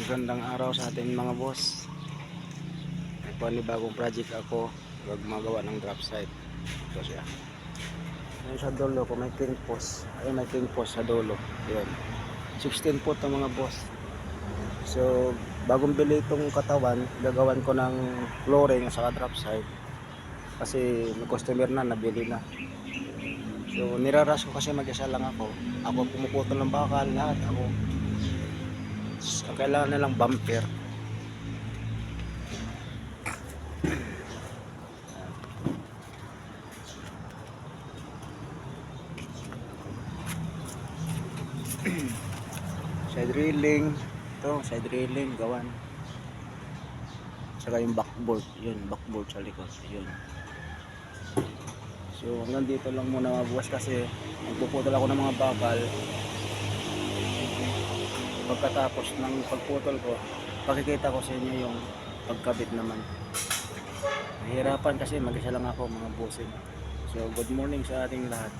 Magandang araw sa ating mga boss. May panibagong project ako. Huwag magawa ng drop site. Ito siya. Ayun sa dulo ko may king post. Ayun may king post sa dulo. Yun. 16 foot ang mga boss. So, bagong bili itong katawan, gagawan ko ng flooring sa drop site. Kasi may customer na, nabili na. So, niraras ko kasi mag-isa lang ako. Ako pumuputol ng bakal, lahat. Ako. So, kailangan nilang bumper. side railing. Ito, side railing, gawan. Saka yung backboard. Yun, backboard sa likod. Yun. So hanggang dito lang muna mga buwas kasi magpuputol ako ng mga bakal. Pagkatapos ng pagputol ko, pakikita ko sa inyo yung pagkabit naman. Nahihirapan kasi mag-isa lang ako mga bossing. So good morning sa ating lahat.